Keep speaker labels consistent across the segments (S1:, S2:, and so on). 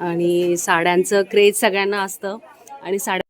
S1: आणि साड्यांचं क्रेज सगळ्यांना असतं. आणि साड्या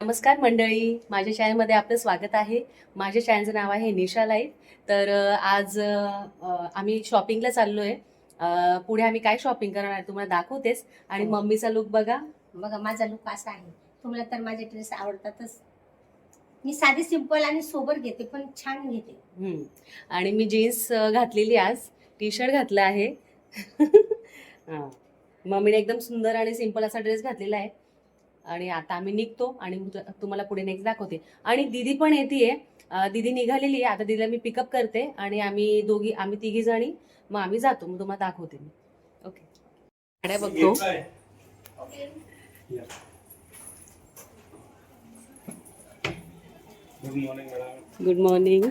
S1: नमस्कार मंडळी. माझ्या चॅनलमध्ये आपलं स्वागत आहे. माझ्या चॅनलचं नाव आहे निशा लाईफ. तर आज आम्ही शॉपिंगला चाललो आहे पुढे आम्ही काय शॉपिंग करणार तुम्हाला दाखवतेच. आणि मम्मीचा लुक बघा.
S2: बघा माझा लुक असा आहे. तुम्हाला तर माझे ड्रेस आवडतातच. मी साधी सिंपल आणि सोबर घेते पण छान घेते.
S1: हम्म. आणि मी जीन्स घातलेली आज. टी शर्ट घातलं आहे. हां. मम्मीने एकदम सुंदर आणि सिंपल असा ड्रेस घातलेला आहे. आणि आता आम्ही निघतो आणि मी तु- तुम्हाला पुढे नेक्स्ट दाखवते. आणि दिदी पण येते दिदी निघालेली आहे. आता दिदीला मी पिकअप करते आणि आम्ही दोघी आम्ही तिघी जणी मग आम्ही जातो. मग तुम्हाला दाखवते मी. ओके साड्या बघतो.
S3: Good morning, madam.
S1: Good morning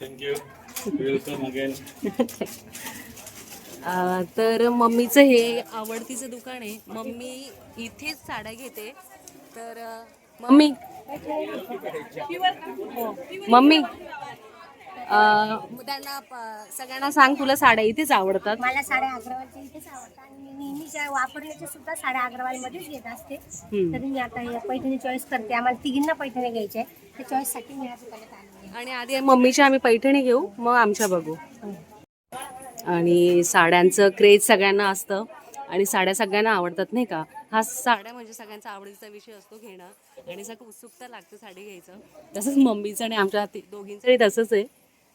S3: Thank you. Welcome again.
S1: तर मम्मीचं हे आवडतीचं दुकान आहे मम्मी इथेच साड्या घेते तर मम्मी हो. मम्मी अ, त्यांना प- सगळ्यांना सांग तुला साड्या इथेच आवडतात
S2: मला साड्या अग्रवालच्या इथेच आवडतात आणि मी नेहमीच्या वापरण्याच्या सुद्धा साड्या अग्रवालमध्येच घेत असते. तरी मी आता हे पैठणी चॉईस करते. आम्हाला तिघींना पैठणी घ्यायच्या आहे. त्या चॉईससाठी मी या दुकानात आली
S1: आणि आधी मम्मीच्या आम्ही पैठणी घेऊ मग आमच्या बघू. आणि साड्यांचं क्रेज सगळ्यांना असतं. आणि साड्या सगळ्यांना आवडतात नाही का? हा साड्या म्हणजे सगळ्यांचा आवडीचा विषय असतो घेणं. आणि सगळं उत्सुकता लागते साडी घ्यायचं. तसंच मम्मीचं आणि आमच्या दोघींचंही तसंच आहे.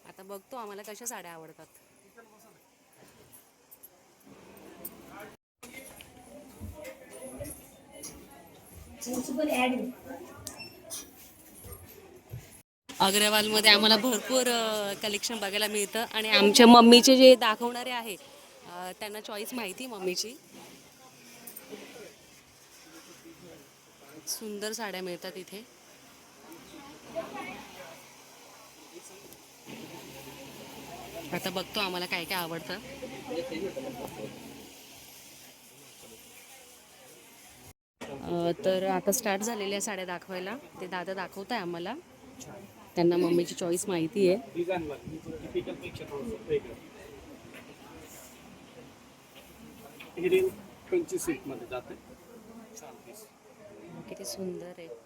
S1: आता बघतो आम्हाला कशा साड्या आवडतात. अग्रवालमध्ये आम्हाला भरपूर कलेक्शन बघायला मिळतं आणि आमच्या मम्मीचे जे दाखवणारे आहे त्यांना चॉईस माहिती मम्मीची. सुंदर साड्या मिळतात इथे. आता बघतो आम्हाला काय काय आवडतं. तर आता स्टार्ट झालेल्या साड्या दाखवायला. ते दादा दाखवत आहे आम्हाला. त्यांना मम्मीची चॉईस माहिती आहे.
S3: किती सुंदर आहे पेक्षा थोडंसं वेगळं हे रेल पंचवीस सीटमध्ये जाते छान पीस
S1: किती सुंदर आहे अ,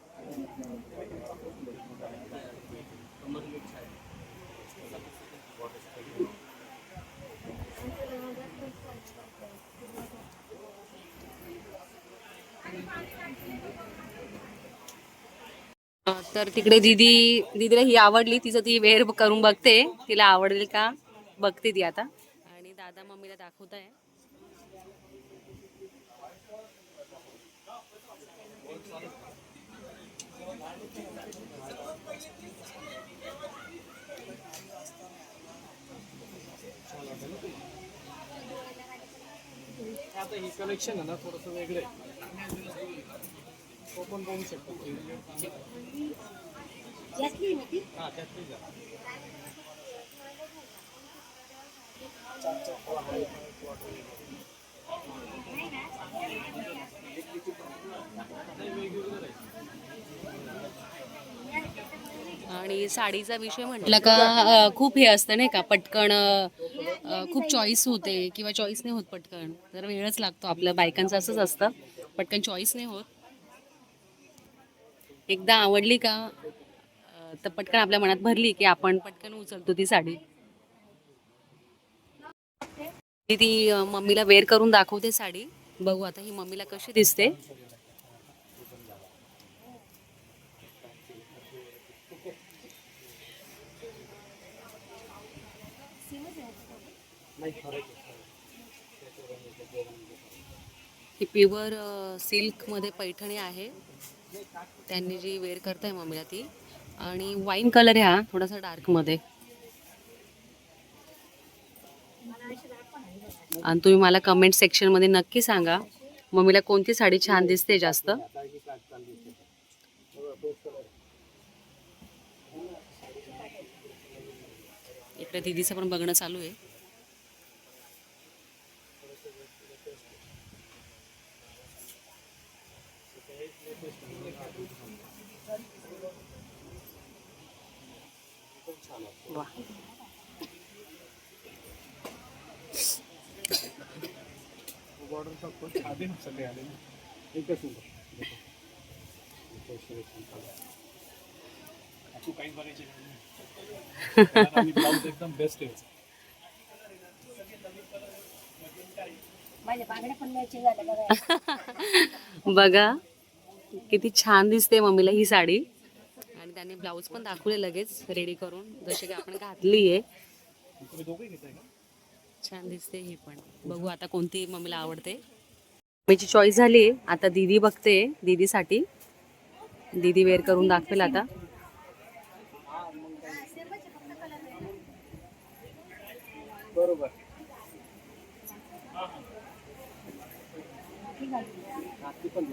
S1: तर तिकडे दीदी दीदीला ही आवडली. तिचं ती वेअर करून बघते. तिला आवडेल का बघते ती आता. आणि दादा मम्मीला दाखवत आहे.
S3: आता हे कलेक्शन आहे ना थोडस वेगळं शकतो
S2: ना ती?
S3: हां जा
S1: आणि साडीचा विषय म्हटलं का खूप हे असतं नाही का पटकन खूप चॉईस होते किंवा चॉईस नाही होत पटकन. तर वेळच लागतो आपल्या बायकांचं असंच असतं. पटकन चॉईस नाही होत. एकदा आवडली का? तर पटकन आपल्या मनात भरली की आपण पटकन उचलतो ती साडी. ती मम्मीला वेअर करून दाखवते साडी. बघू आता ही मम्मीला कशी दिसते. ही प्युअर सिल्कमध्ये पैठणी आहे. त्यांनी जी वेअर करताय मम्मीला ती आणि वाईन कलर ह्या थोडासा डार्कमध्ये आणि तुम्ही मला कमेंट सेक्शनमध्ये नक्की सांगा मम्मीला कोणती साडी छान दिसते जास्त. इकडे दिदीचं पण बघणं चालू आहे. वा
S3: आधी सगळे आले ना एकच तू काहीच बघायचे ब्लाऊज एकदम बेस्ट आहे
S2: बघा
S1: किती छान दिसते मम्मीला ही साडी. आणि त्याने ब्लाऊज पण दाखवले लगेच रेडी करून जसे की आपण घातली आहे छान दिसते ही पण. बघू आता कोणती मम्मीला आवडते. मम्मीची चॉईस झाली. आता दीदी बघते दीदीसाठी. दीदी वेअर करून दाखवेल आता.
S3: बरोबर. पण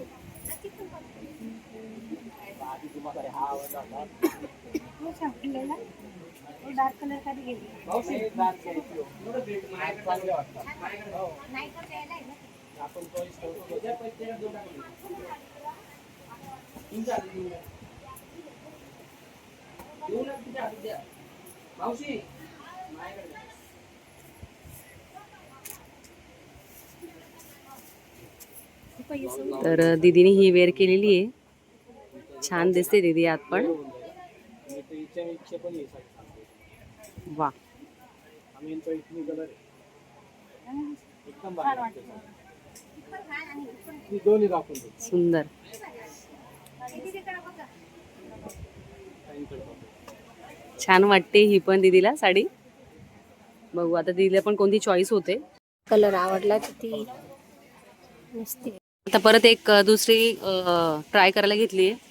S2: डार्क कलर
S3: आपण choice करतो.
S1: तर दीदीने ही वेअर केलेली आहे छान दिसते दीदी आत पण. वा. सुंदर. छान वाटते ही पण दीदीला साडी. बघू आता दीदीला पण कोणती चॉईस होते.
S2: कलर आवडला तर ती. नुसती
S1: आता परत एक दुसरी ट्राय करायला घेतली आहे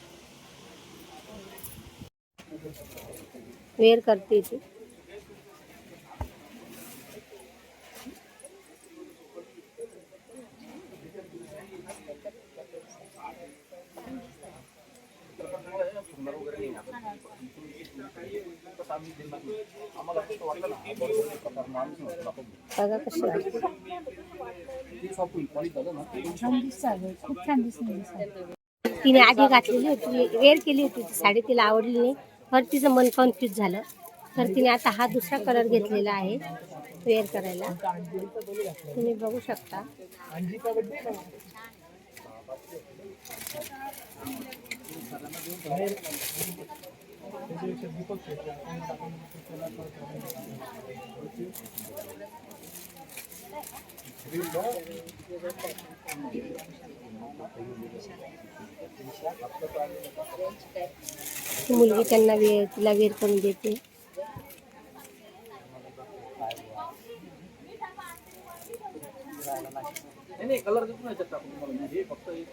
S2: वेअर करते ती बघा कशी वाटते तिने आधी घातलेली होती, वेअर केली होती, ती साडी तिला आवडली नाही. तर तिचं मन कन्फ्यूज झालं. तर तिने आता हा दुसरा कलर घेतलेला आहे वेअर करायला. तुम्ही बघू शकता. मुलगी त्यांना वेअर तिला वेअर करून देते.
S3: नाही कलर देतो ना हे फक्त एक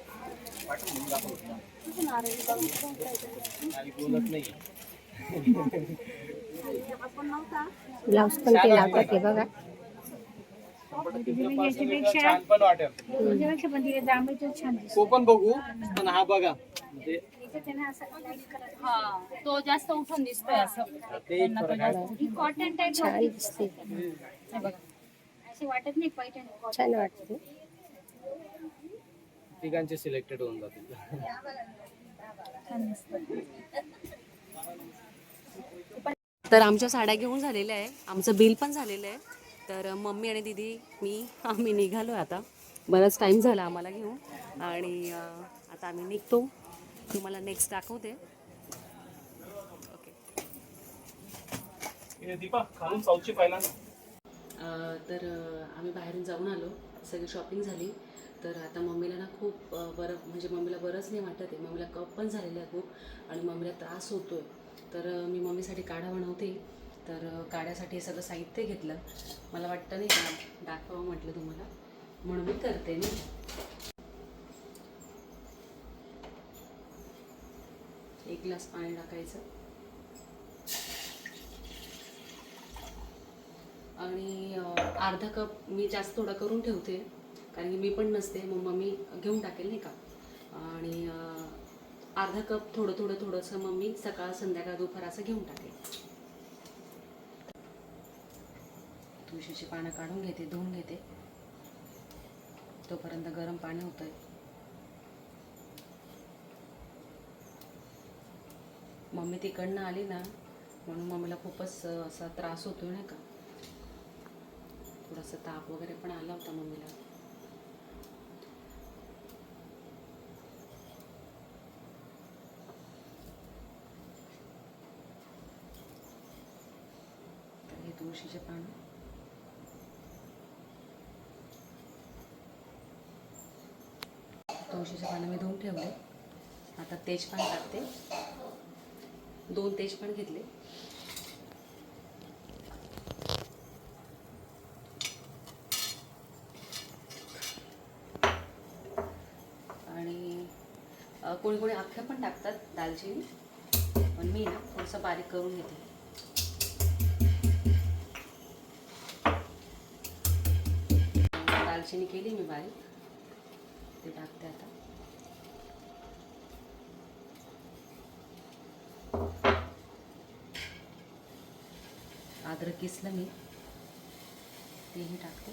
S3: म्हणून
S2: ब्लाऊज पण ते लावतात हे बघा.
S3: छान पण वाटेल. तो पण बघू पण हा बघा. म्हणजे
S4: तो जास्त उठून दिसतोय असं.
S3: ते एक फरक आहे.
S4: कॉटन टाईप
S2: छान दिसते.
S4: अशी वाटत नाही पैठणी
S2: छान वाटते.
S3: तिघांचे सिलेक्टेड होऊन जातील.
S1: तर आमच्या साड्या घेऊन झालेल्या आहे. आमचं बिल पण झालेलं आहे. तर मम्मी आणि दीदी मी आम्ही निघालो आता. बराच टाईम झाला आम्हाला घेऊन. आणि आता आम्ही निघतो. तुम्हाला नेक्स्ट दाखवते. ओके.
S3: हे दीपा खालून साऊथची पाहिला ना.
S1: अ, तर आम्ही बाहेरून जाऊन आलो. सगळी शॉपिंग झाली. तर आता मम्मीला ना खूप बरं म्हणजे मम्मीला बरंच नाही वाटत आहे. मम्मीला कप पण झालेला आहे खूप. आणि मम्मीला त्रास होतो आहे तर मी मम्मीसाठी काढा बनवते. तर काढ्यासाठी हे सगळं साहित्य घेतलं. मला वाटतं नाही का? दाखवावं म्हटलं तुम्हाला. म्हणून मी करते मी एक ग्लास पाणी टाकायचं. आणि अर्धा कप मी जास्त थोडा करून ठेवते. कारण की मी पण नसते मग मम्मी घेऊन टाकेल नाही का? आणि अर्धा कप थोडं थोडं थोडंसं मग मी सकाळ संध्याकाळ दुपार असं घेऊन टाकेल. तुळशीची पानं काढून घेते धुवून घेते. तोपर्यंत गरम पाणी होतंय. मम्मी तिकडनं आली ना म्हणून मम्मीला खूपच असा त्रास होतो नाही का? थोडासा ताप वगैरे पण आला होता मम्मीला. हे तुळशीचे पानं. तुळशीचे पानं मी धुवून ठेवले आता तेजपान टाकते. दोन तेजपान घेतले. आणि कोणी कोणी अख्ख्या पण टाकतात दालचिनी. पण मी ना थोडंसं बारीक करून घेते. दालचिनी केली मी बारीक. ते टाकते आता. अद्रक किसलं मी तेही टाकते.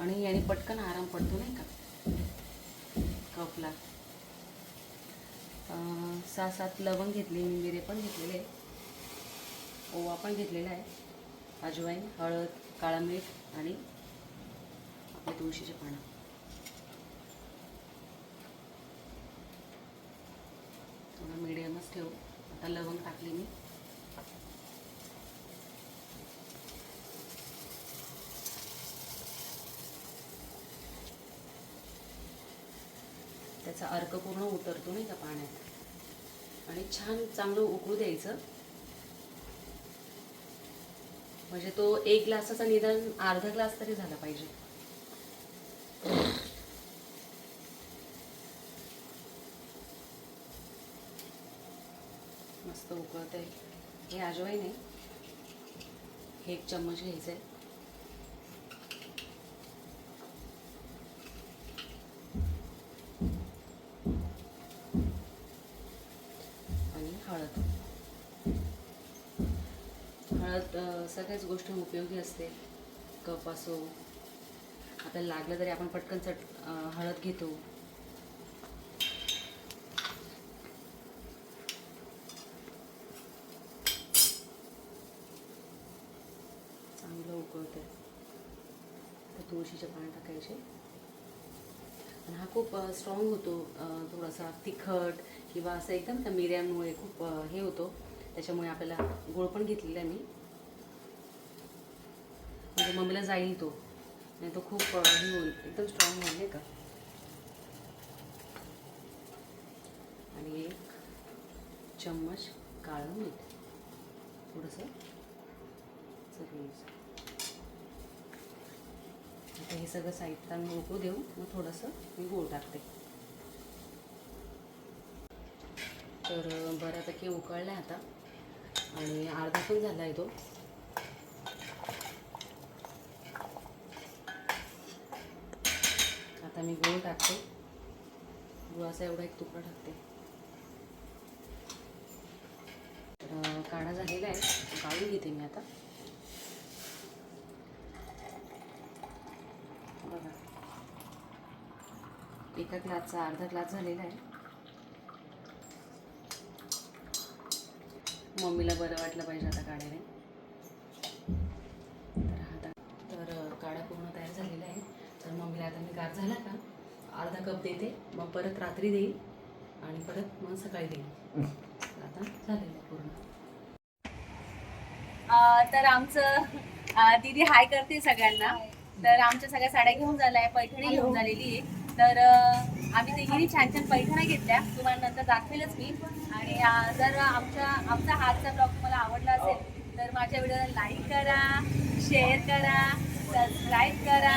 S1: आणि याने पटकन आराम पडतो नाही का? कपला. अं, सहा सात लवंग घेतली मी मिरे पण घेतलेले. ओवा पण घेतलेला आहे. अजवाईन हळद काळा मीठ आणि आपल्या तुळशीचे पानं. थोडं मिडियमच ठेवू. आता लवंग टाकली मी. त्याचा अर्क पूर्ण उतरतो नाही का पाण्यात. आणि छान चांगलं उकळू द्यायचं. म्हणजे तो एक ग्लासाचा निदान अर्धा ग्लास तरी झाला पाहिजे. मस्त उकळत आहे हे अजवाईन नाही हे एक चम्मच घ्यायचं आहे हळद सगळ्याच गोष्टी उपयोगी असते. कप असो आपल्याला लागलं तरी आपण पटकन चट हळद घेतो. चांगलं उकळतं तर तुळशीचे पाणी टाकायचे. आणि हा खूप स्ट्रॉंग होतो थोडासा तिखट किंवा असं एकदम त्या मिऱ्यांमुळे खूप हे होतो. त्याच्यामुळे आपल्याला गोळ पण घेतलेला आहे मी. म्हणजे मम्मीला जाईल तो. नाही तो खूप हे होईल. एकदम स्ट्रॉंग होईल नाही का? आणि एक चम्मच काळं मीठ. थोडंसं आता हे सगळं साहित्य आम्ही उकळू देऊ. मग थोडंसं मी गोड टाकते. तर बऱ्यापैकी उकळला आता. आणि अर्धा पण झाला आहे तो. आता मी गुळ टाकते. गुळाचा एवढा एक तुकडा टाकते. तर काढा झालेला आहे. काढून घेते मी आता. बघा. एका ग्लासचा अर्धा ग्लास झालेला आहे. मम्मीला बरं वाटलं पाहिजे आता काढायला. गार झाला का? अर्धा कप देते मग परत रात्री देईल आणि परत मग सकाळी देईल. आता झालेलं पूर्ण.
S5: तर आमचं दीदी हाय करते सगळ्यांना. तर आमच्या सगळ्या साड्या घेऊन झाल्या आहे पैठणी घेऊन झालेली आहे. तर आम्ही तिघींनी छान छान पैठण्या घेतल्या. तुम्हाला नंतर दाखवेलच मी. आणि जर आमच्या आमचा हातचा ब्लॉग तुम्हाला आवडला असेल तर माझ्या व्हिडिओला लाईक करा शेअर करा सबस्क्राईब करा.